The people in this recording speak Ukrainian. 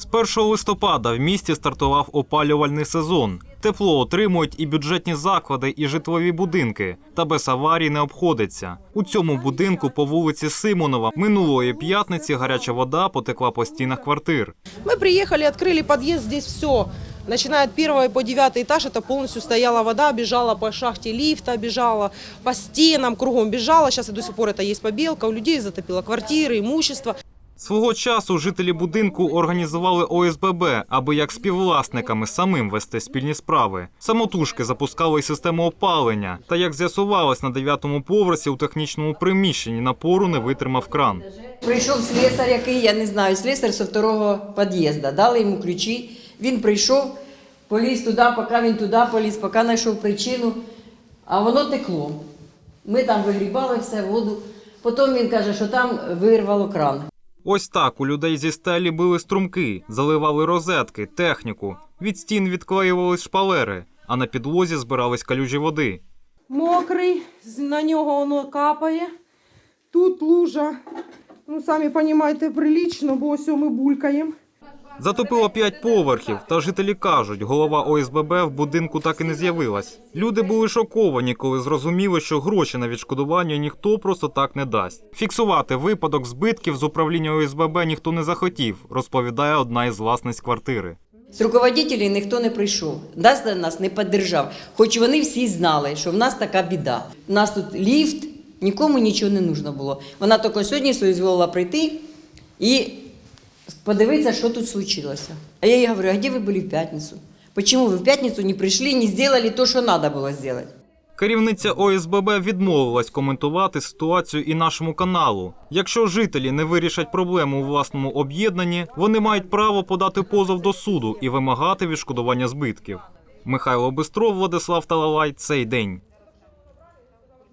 З 1 листопада в місті стартував опалювальний сезон. Тепло отримують і бюджетні заклади, і житлові будинки. Та без аварій не обходиться. У цьому будинку по вулиці Симонова минулої п'ятниці гаряча вода потекла по стінах квартир. Мы приехали, открыли подъезд, здесь все. Начиная от первого по девятый этаж, это полностью стояла вода, бежала по шахте лифта, бежала по стенам, кругом бежала. Сейчас и до сих пор это есть побелка. У людей затопило квартиры, имущество. Свого часу жителі будинку організували ОСББ, аби як співвласниками самим вести спільні справи. Самотужки запускали й систему опалення. Та як з'ясувалось, на дев'ятому поверсі у технічному приміщенні напору не витримав кран. Прийшов слесар, який, я не знаю, слесар зі второго під'їзду. Дали йому ключі. Він прийшов, поліз туди, поки він туди поліз, поки знайшов причину, а воно текло. Ми там вигрібали все, воду. Потім він каже, що там вирвало кран. Ось так у людей зі стелі били струмки, заливали розетки, техніку. Від стін відклеювались шпалери, а на підлозі збирались калюжі води. Мокрий, на нього воно капає. Тут лужа, ну самі розумієте, прилічно, бо ось ми булькаємо. Затопило п'ять поверхів, та жителі кажуть, голова ОСББ в будинку так і не з'явилась. Люди були шоковані, коли зрозуміли, що гроші на відшкодування ніхто просто так не дасть. Фіксувати випадок збитків з управління ОСББ ніхто не захотів, розповідає одна із власниць квартири. З руководителів ніхто не прийшов, нас, нас не підтримав. Хоч вони всі знали, що в нас така біда. У нас тут ліфт, нікому нічого не нужно було. Вона тільки сьогодні соізволила прийти і подивитися, що тут случилося. А я їй говорю, а де ви були в п'ятницю? Чому ви в п'ятницю не прийшли, не зробили те, що треба було зробити? Керівниця ОСББ відмовилась коментувати ситуацію і нашому каналу. Якщо жителі не вирішать проблему у власному об'єднанні, вони мають право подати позов до суду і вимагати відшкодування збитків. Михайло Бистров, Владислав Талалай. Цей день.